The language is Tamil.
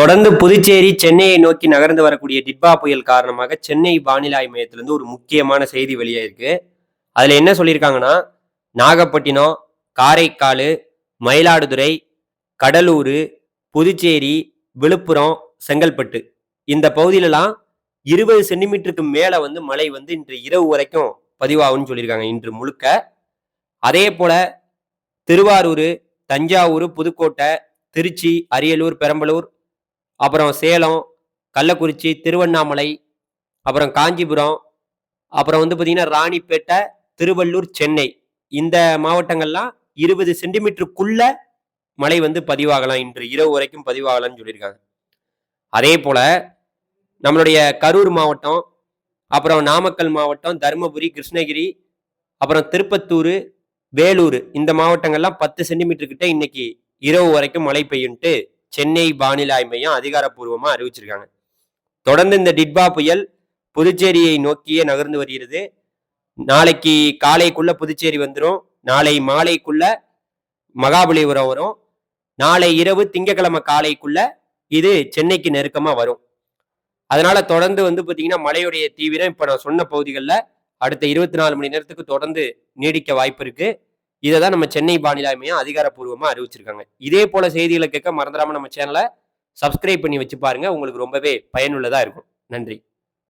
தொடர்ந்து புதுச்சேரி சென்னையை நோக்கி நகர்ந்து வரக்கூடிய டிட்பா புயல் காரணமாக சென்னை வானிலை ஆய்வு மையத்திலிருந்து ஒரு முக்கியமான செய்தி வெளியாயிருக்கு. அதில் என்ன சொல்லியிருக்காங்கன்னா நாகப்பட்டினம் காரைக்கால் மயிலாடுதுறை கடலூர் புதுச்சேரி விழுப்புரம் செங்கல்பட்டு. இந்த பகுதியிலலாம் இருபது சென்டிமீட்டருக்கு மேலே வந்து மழை வந்து இன்று இரவு வரைக்கும் பதிவாகும்னு சொல்லியிருக்காங்க இன்று முழுக்க. அதே போல் திருவாரூர் தஞ்சாவூர் புதுக்கோட்டை திருச்சி அரியலூர் பெரம்பலூர் அப்புறம் சேலம் கள்ளக்குறிச்சி திருவண்ணாமலை அப்புறம் காஞ்சிபுரம் அப்புறம் வந்து பார்த்தீங்கன்னா ராணிப்பேட்டை திருவள்ளூர் சென்னை. இந்த மாவட்டங்கள்லாம் இருபது சென்டிமீட்டருக்குள்ள மழை வந்து பதிவாகலாம். இன்று இரவு வரைக்கும் பதிவாகலாம்னு சொல்லியிருக்காங்க. அதே போல் நம்மளுடைய கரூர் மாவட்டம் அப்புறம் நாமக்கல் மாவட்டம் தருமபுரி கிருஷ்ணகிரி அப்புறம் திருப்பத்தூர் வேலூர் இந்த மாவட்டங்கள்லாம் பத்து சென்டிமீட்டர் கிட்ட இன்னைக்கு இரவு வரைக்கும் மழை பெய்யும்ட்டு சென்னை வானிலை மையம் அதிகாரப்பூர்வமாக அறிவிச்சிருக்காங்க. தொடர்ந்து இந்த டிட்பா புயல் புதுச்சேரியை நோக்கியே நகர்ந்து வருகிறது. நாளைக்கு காலைக்குள்ள புதுச்சேரி வந்துடும் நாளை மாலைக்குள்ள மகாபலிபுரம் வரும். நாளை இரவு திங்கக்கிழமை காலைக்குள்ள இது சென்னைக்கு நெருக்கமாக வரும். அதனால தொடர்ந்து வந்து பார்த்தீங்கன்னா மழையுடைய தீவிரம் இப்போ நான் சொன்ன பகுதிகளில் அடுத்த இருபத்தி நாலு மணி நேரத்துக்கு தொடர்ந்து நீடிக்க வாய்ப்பு இருக்குது இதை தான் நம்ம சென்னை வானிலை மையம் அதிகாரப்பூர்வமாக அறிவிச்சிருக்காங்க. இதே போல செய்திகளை கேட்க மறந்துடாம நம்ம சேனலை சப்ஸ்கிரைப் பண்ணி வச்சு பாருங்க. உங்களுக்கு ரொம்பவே பயனுள்ளதாக இருக்கும். நன்றி.